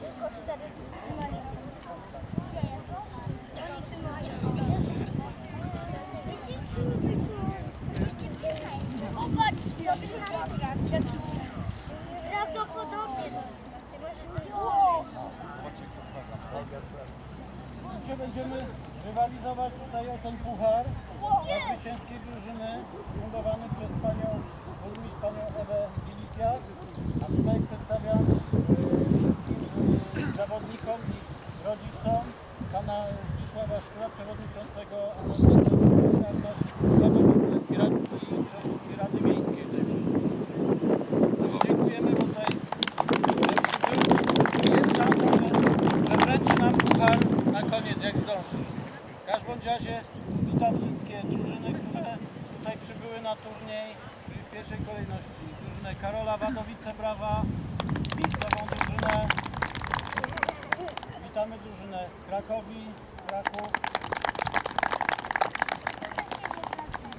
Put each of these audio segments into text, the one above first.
Tylko cztery numery. Prawdopodobnie do 18. Może to dłużej. Że będziemy rywalizować tutaj o ten puchar. Zwycięskiej drużyny, fundowany przez panią pana Zdzisława Szkla, przewodniczącego Wadowice i Rady, i Rady Miejskiej. Dziękujemy, bo tutaj jest szansa, że, że wręczy nam puchar na koniec, jak zdąży. W każdym razie witam wszystkie drużyny, które tutaj przybyły na turniej, w pierwszej kolejności drużynę Karola Wadowice Brawa, miejscową drużynę. Witamy drużynę Krakowi, Kraków,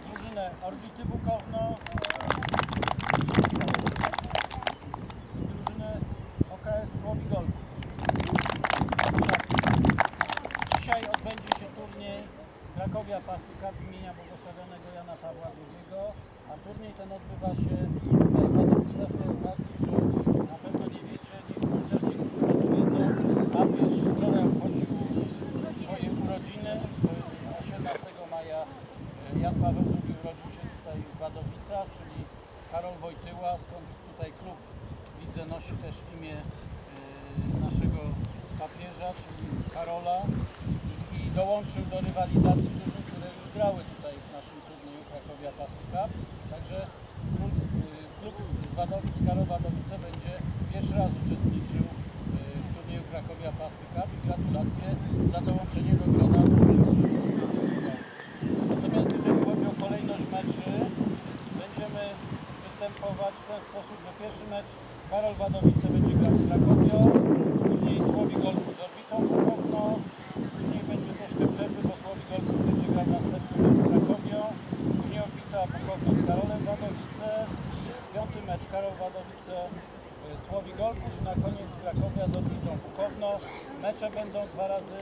drużynę Orbity Bukowno, drużynę OKS Słowigol. Dzisiaj odbędzie się turniej Krakowia Pastyka imienia błogosławionego Jana Pawła II, a turniej ten odbywa się w Wadowcu Jan Paweł II urodził się tutaj w Wadowicach, czyli Karol Wojtyła, skąd tutaj klub widzę nosi też imię e, naszego papieża, czyli Karola i, dołączył do rywalizacji drużyn, które już grały tutaj w naszym turnieju Krakowia Pasy Cup. Także klub, klub z Wadowic, Karol Wadowice będzie pierwszy raz uczestniczył y, w turnieju Krakowia Pasy Cup i gratulacje za dołączenie do grona. Natomiast jeżeli chodzi o kolejność meczy, będziemy występować w ten sposób, że pierwszy mecz. Karol Wadowice będzie grał z Krakowią, później Słowik Golków z Orbitą Bukowno, później będzie troszkę przerwy, bo Słowik Golków będzie grał następny mecz z Krakowią, później Orbita Bukowno z Karolem Wadowice, piąty mecz. Karol Wadowice y, Słowik i na koniec Krakowia z Orbitą Bukowno. Mecze będą dwa razy